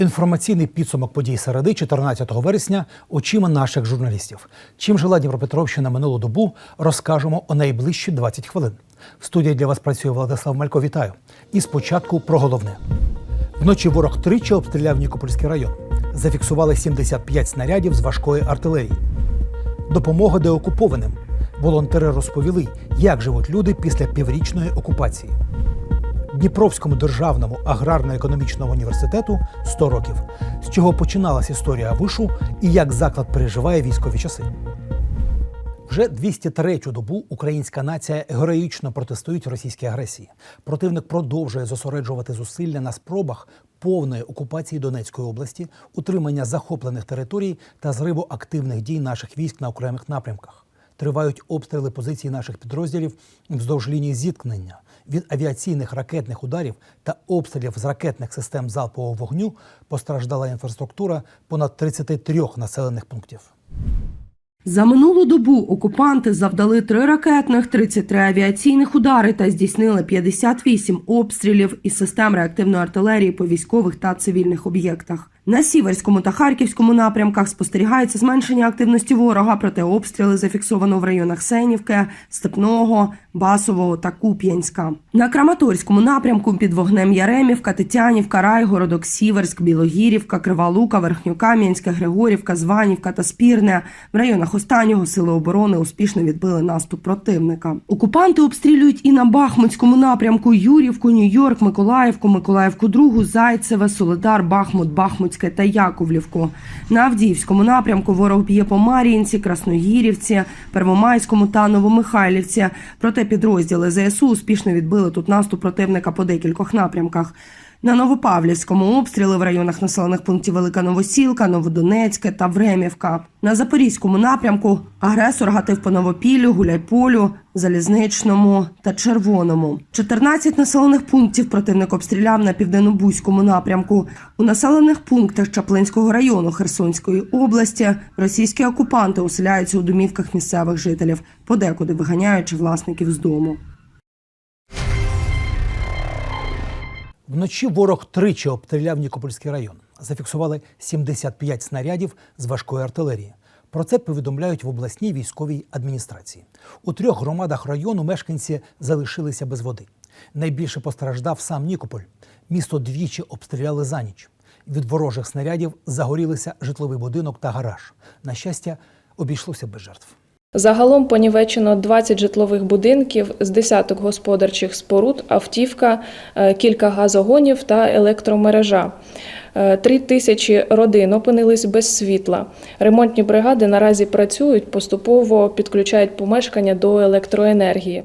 Інформаційний підсумок подій середи 14 вересня очима наших журналістів. Чим жила Дніпропетровщина минулу добу, розкажемо о найближчі 20 хвилин. В студії для вас працює Владислав Малько. Вітаю. І спочатку про головне. Вночі ворог тричі обстріляв Нікопольський район. Зафіксували 75 снарядів з важкої артилерії. Допомога деокупованим. Волонтери розповіли, як живуть люди після піврічної окупації. Дніпровському державному аграрно-економічному університету 100 років, з чого починалась історія вишу і як заклад переживає військові часи. Вже 203-ю добу українська нація героїчно протестують російській агресії. Противник продовжує зосереджувати зусилля на спробах повної окупації Донецької області, утримання захоплених територій та зриву активних дій наших військ на окремих напрямках. Тривають обстріли позицій наших підрозділів вздовж лінії зіткнення. Від авіаційних ракетних ударів та обстрілів з ракетних систем залпового вогню постраждала інфраструктура понад 33 населених пунктів. За минулу добу окупанти завдали три ракетних, 33 авіаційних удари та здійснили 58 обстрілів із систем реактивної артилерії по військових та цивільних об'єктах. На сіверському та харківському напрямках спостерігається зменшення активності ворога, проте обстріли зафіксовано в районах Сенівки, Степного, Басового та Куп'янська. На Краматорському напрямку під вогнем Яремівка, Тетянівка, Райгородок, Сіверськ, Білогірівка, Крива Лука, Верхньокам'янська, Григорівка, Званівка та Спірне. В районах останнього сили оборони успішно відбили наступ противника. Окупанти обстрілюють і на Бахмутському напрямку Юрівку, Нью-Йорк, Миколаївку, Миколаївку, Другу, Зайцеве, Солидар, Бахмут, Бахмутське та Яковлівку. На Авдіївському напрямку ворог б'є по Мар'їнці, Красногірівці, Первомайському та Новомихайлівці. Проте підрозділи ЗСУ успішно відбили тут наступ противника по декількох напрямках. На Новопавлівському обстріли в районах населених пунктів Велика Новосілка, Новодонецьке та Времівка. На Запорізькому напрямку агресор гатив по Новопіллю, Гуляйполю, Залізничному та Червоному. 14 населених пунктів противник обстріляв на південно-бузькому напрямку. У населених пунктах Чаплинського району Херсонської області російські окупанти оселяються у домівках місцевих жителів, подекуди виганяючи власників з дому. Вночі ворог тричі обстріляв Нікопольський район. Зафіксували 75 снарядів з важкої артилерії. Про це повідомляють в обласній військовій адміністрації. У трьох громадах району мешканці залишилися без води. Найбільше постраждав сам Нікополь. Місто двічі обстріляли за ніч. Від ворожих снарядів загорілися житловий будинок та гараж. На щастя, обійшлося без жертв. Загалом понівечено 20 житлових будинків з десяток господарчих споруд, автівка, е, кілька газогонів та електромережа. Е, Три тисячі родин опинились без світла. Ремонтні бригади наразі працюють, поступово підключають помешкання до електроенергії.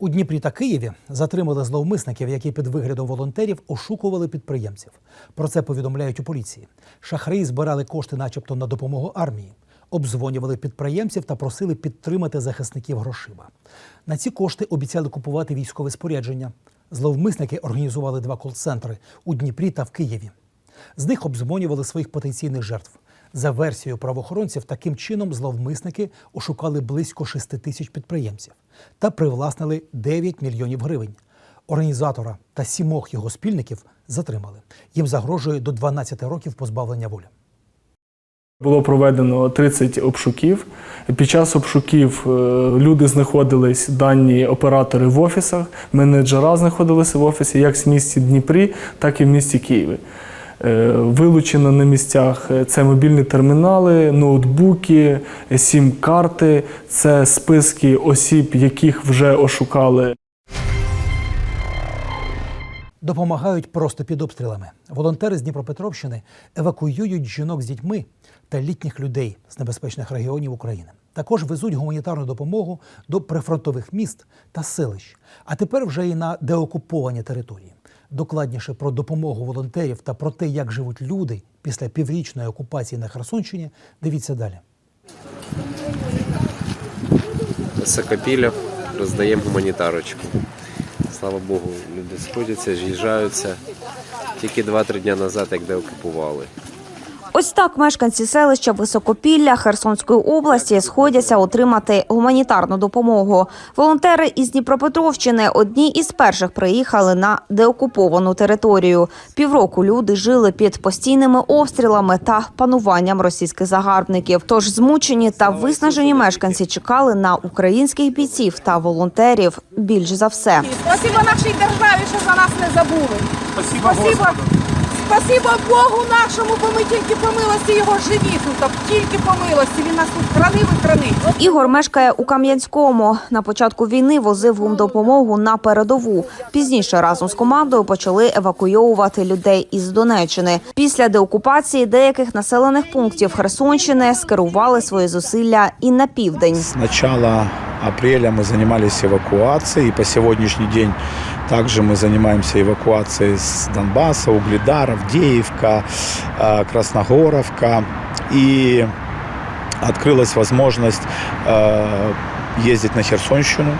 У Дніпрі та Києві затримали зловмисників, які під виглядом волонтерів ошукували підприємців. Про це повідомляють у поліції. Шахраї збирали кошти, начебто, на допомогу армії, обдзвонювали підприємців та просили підтримати захисників грошима. На ці кошти обіцяли купувати військове спорядження. Зловмисники організували два кол-центри у Дніпрі та в Києві. З них обдзвонювали своїх потенційних жертв. За версією правоохоронців, таким чином зловмисники ошукали близько 6 тисяч підприємців та привласнили 9 мільйонів гривень. Організатора та сімох його спільників затримали. Їм загрожує до 12 років позбавлення волі. Було проведено 30 обшуків. Під час обшуків е, люди знаходились, дані оператори в офісах, менеджера знаходилися в офісі як в місті Дніпрі, так і в місті Києві. Е, Вилучено на місцях е, це мобільні термінали, ноутбуки, сім-карти, це списки осіб, яких вже ошукали. Допомагають просто під обстрілами. Волонтери з Дніпропетровщини евакуюють жінок з дітьми та літніх людей з небезпечних регіонів України. Також везуть гуманітарну допомогу до прифронтових міст та селищ, а тепер вже і на деокуповані території. Докладніше про допомогу волонтерів та про те, як живуть люди після піврічної окупації на Херсонщині, дивіться далі. Високопілля, роздаємо гуманітарочку. Слава Богу, люди сходяться, з'їжджаються. Тільки 2-3 дні назад, як деокупували. Ось так мешканці селища Високопілля Херсонської області сходяться отримати гуманітарну допомогу. Волонтери із Дніпропетровщини одні із перших приїхали на деокуповану територію. Півроку люди жили під постійними обстрілами та пануванням російських загарбників. Тож змучені та виснажені мешканці чекали на українських бійців та волонтерів більш за все. Спасибо нашій державі, що за нас не забули. Спасибо, Спасибо Богу нашому, бо ми тільки по милості його живі тут. Тільки по милості. Він нас тут хранив і хранить. Ігор мешкає у Кам'янському. На початку війни возив гумдопомогу на передову. Пізніше разом з командою почали евакуйовувати людей із Донеччини. Після деокупації деяких населених пунктів Херсонщини скерували свої зусилля і на південь. С начала апреля мы занимались эвакуацией, и по сегодняшний день также мы занимаемся эвакуацией с Донбасса, Угледар, Авдеевка, э, Красногоровка. И открылась возможность э, ездить на Херсонщину,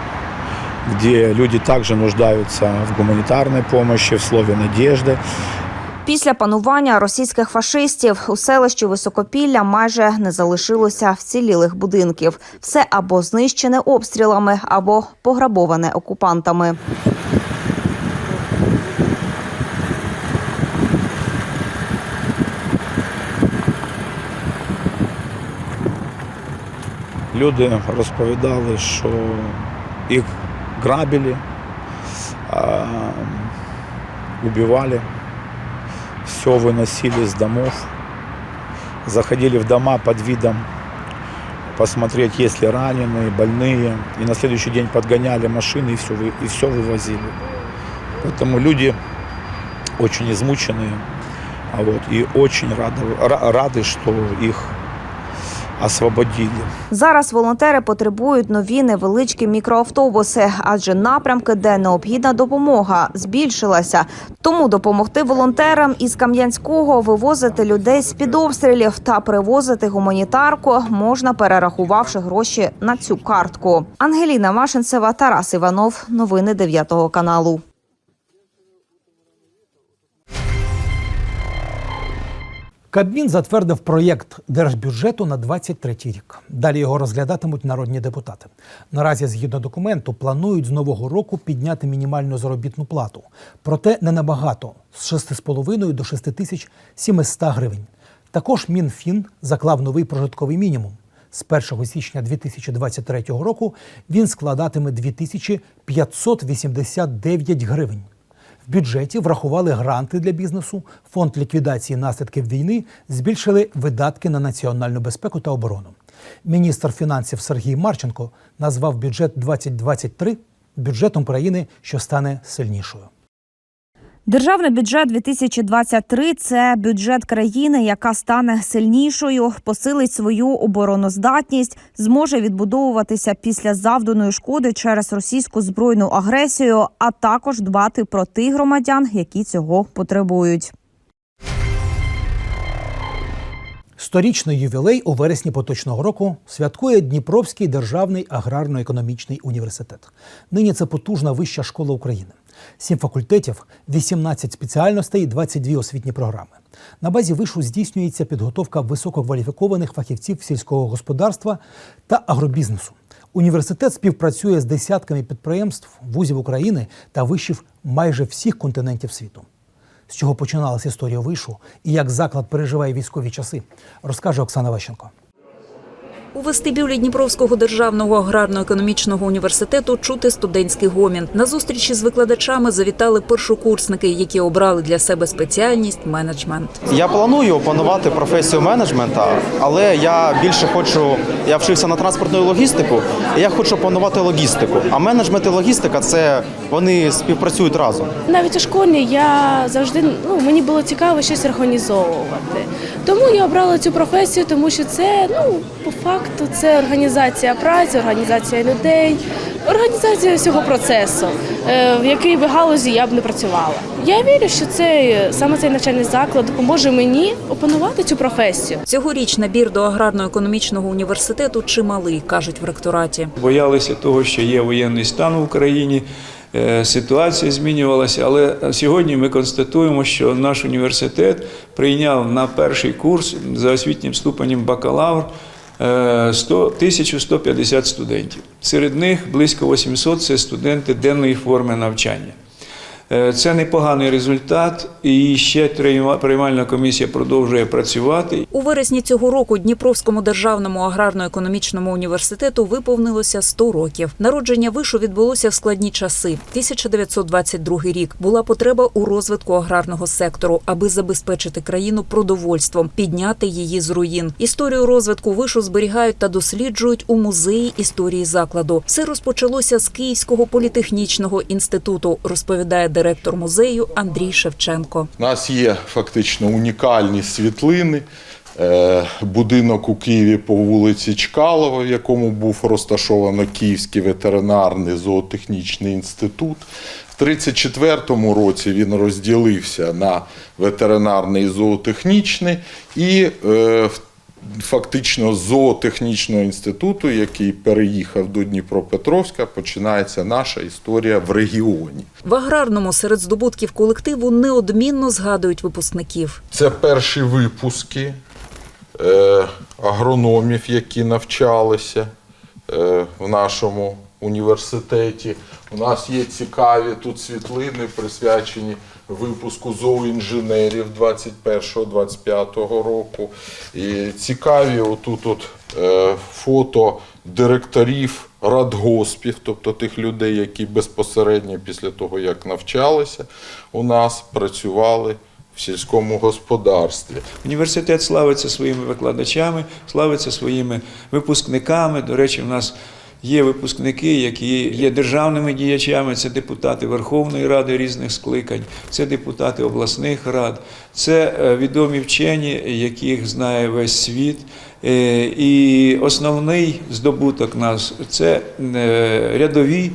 где люди также нуждаются в гуманитарной помощи, в слове надежды. Після панування російських фашистів у селищі Високопілля майже не залишилося вцілілих будинків. Все або знищене обстрілами, або пограбоване окупантами. Люди розповідали, що їх грабили, убивали, все выносили с домов, заходили в дома под видом посмотреть, есть ли раненые, больные, и на следующий день подгоняли машины и все, и все вывозили. Поэтому люди очень измученные, а вот, и очень рады, ра- рады, что их освободили. Зараз волонтери потребують нові невеличкі мікроавтобуси, адже напрямки, де необхідна допомога, збільшилася. Тому допомогти волонтерам із Кам'янського вивозити людей з під обстрілів та привозити гуманітарку можна, перерахувавши гроші на цю картку. Ангеліна Машинцева, Тарас Іванов. Новини 9 каналу. Кабмін затвердив проєкт держбюджету на 23 рік. Далі його розглядатимуть народні депутати. Наразі, згідно документу, планують з нового року підняти мінімальну заробітну плату. Проте не набагато з 6,5 до 6700 гривень. Також Мінфін заклав новий прожитковий мінімум. З 1 січня 2023 року він складатиме 2589 гривень. В бюджеті врахували гранти для бізнесу, фонд ліквідації наслідків війни, збільшили видатки на національну безпеку та оборону. Міністр фінансів Сергій Марченко назвав бюджет 2023 бюджетом країни, що стане сильнішою. Державний бюджет 2023 – це бюджет країни, яка стане сильнішою, посилить свою обороноздатність, зможе відбудовуватися після завданої шкоди через російську збройну агресію, а також дбати про тих громадян, які цього потребують. Сторічний ювілей у вересні поточного року святкує Дніпровський державний аграрно-економічний університет. Нині це потужна вища школа України. Сім факультетів, 18 спеціальностей, 22 освітні програми. На базі вишу здійснюється підготовка висококваліфікованих фахівців сільського господарства та агробізнесу. Університет співпрацює з десятками підприємств, вузів України та вишів майже всіх континентів світу. З чого починалася історія вишу і як заклад переживає військові часи, розкаже Оксана Ващенко. У вестибюлі Дніпровського державного аграрно-економічного університету чути студентський гомін. На зустрічі з викладачами завітали першокурсники, які обрали для себе спеціальність менеджмент. Я планую опанувати професію менеджмента, але я більше хочу. Я вчився на транспортну логістику, і я хочу опанувати логістику. А менеджмент і логістика це вони співпрацюють разом. Навіть у школі я завжди ну мені було цікаво щось організовувати. Тому я обрала цю професію, тому що це ну по факту це організація праці, організація людей, організація всього процесу, е, в якій би галузі я б не працювала. Я вірю, що це саме цей навчальний заклад допоможе мені опанувати цю професію. Цьогоріч набір до аграрно-економічного університету чималий, кажуть в ректораті. Боялися того, що є воєнний стан в Україні. е, ситуація змінювалася. Але сьогодні ми констатуємо, що наш університет прийняв на перший курс за освітнім ступенем бакалавр 100, 1150 студентів. Серед них близько 800 – це студенти денної форми навчання. Е, Це непоганий результат, і ще приймальна комісія продовжує працювати. У вересні цього року Дніпровському державному аграрно-економічному університету виповнилося 100 років. Народження вишу відбулося в складні часи. 1922 рік була потреба у розвитку аграрного сектору, аби забезпечити країну продовольством, підняти її з руїн. Історію розвитку вишу зберігають та досліджують у музеї історії закладу. Все розпочалося з Київського політехнічного інституту, розповідає директор музею Андрій Шевченко. У нас є фактично унікальні світлини. Е, Будинок у Києві по вулиці Чкалова, в якому був розташовано Київський ветеринарний зоотехнічний інститут. В 1934 році він розділився на ветеринарний і зоотехнічний і е, в- фактично зоотехнічного інституту, який переїхав до Дніпропетровська, починається наша історія в регіоні. В аграрному серед здобутків колективу неодмінно згадують випускників. Це перші випуски е, агрономів, які навчалися е, в нашому університеті. У нас є цікаві тут світлини, присвячені випуску зооінженерів 21-25 року. І цікаві отут от, е, фото директорів радгоспів, тобто тих людей, які безпосередньо після того, як навчалися у нас, працювали в сільському господарстві. Університет славиться своїми викладачами, славиться своїми випускниками. До речі, в нас є випускники, які є державними діячами, це депутати Верховної Ради різних скликань, це депутати обласних рад, це е, відомі вчені, яких знає весь світ. Е, І основний здобуток нас це е, рядові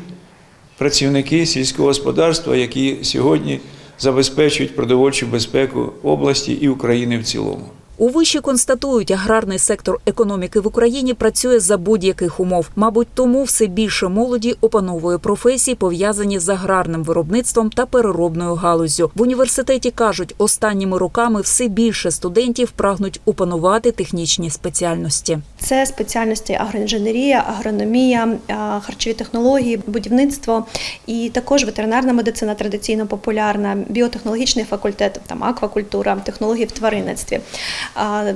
працівники сільського господарства, які сьогодні забезпечують продовольчу безпеку області і України в цілому. У виші констатують, аграрний сектор економіки в Україні працює за будь-яких умов. Мабуть, тому все більше молоді опановує професії, пов'язані з аграрним виробництвом та переробною галуззю. В університеті кажуть, останніми роками все більше студентів прагнуть опанувати технічні спеціальності. Це спеціальності агроінженерія, агрономія, харчові технології, будівництво і також ветеринарна медицина традиційно популярна, біотехнологічний факультет, там аквакультура, технології в тваринництві.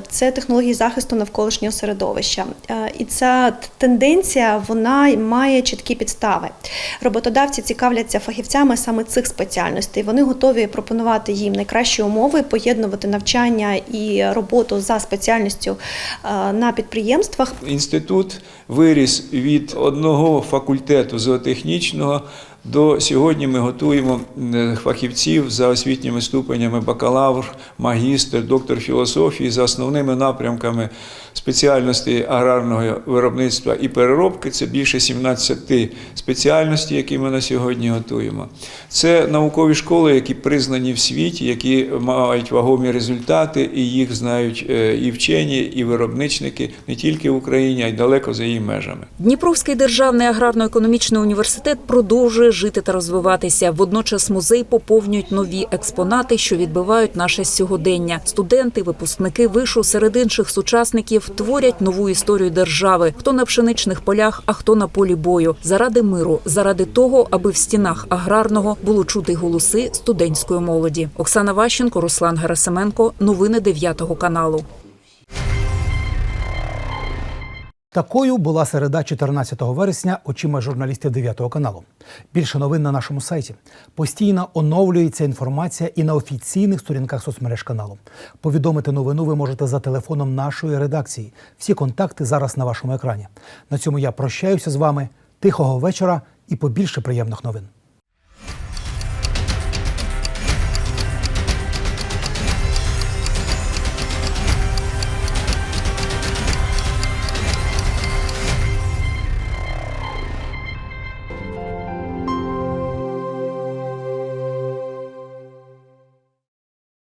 Це технології захисту навколишнього середовища. І ця тенденція вона має чіткі підстави. Роботодавці цікавляться фахівцями саме цих спеціальностей. Вони готові пропонувати їм найкращі умови, поєднувати навчання і роботу за спеціальністю на підприємствах. Інститут виріс від одного факультету зоотехнічного до сьогодні ми готуємо е, фахівців за освітніми ступенями бакалавр, магістр, доктор філософії за основними напрямками спеціальностей аграрного виробництва і переробки. Це більше 17 спеціальностей, які ми на сьогодні готуємо. Це наукові школи, які признані в світі, які мають вагомі результати, і їх знають е, і вчені, і виробничники не тільки в Україні, а й далеко за її межами. Дніпровський державний аграрно-економічний університет продовжує жити та розвиватися. Водночас музей поповнюють нові експонати, що відбивають наше сьогодення. Студенти, випускники вишу серед інших сучасників творять нову історію держави. Хто на пшеничних полях, а хто на полі бою. Заради миру, заради того, аби в стінах аграрного було чути голоси студентської молоді. Оксана Ващенко, Руслан Герасименко. Новини 9 каналу. Такою була середа 14 вересня очима журналістів 9 каналу. Більше новин на нашому сайті. Постійно оновлюється інформація і на офіційних сторінках соцмереж каналу. Повідомити новину ви можете за телефоном нашої редакції. Всі контакти зараз на вашому екрані. На цьому я прощаюся з вами. Тихого вечора і побільше приємних новин.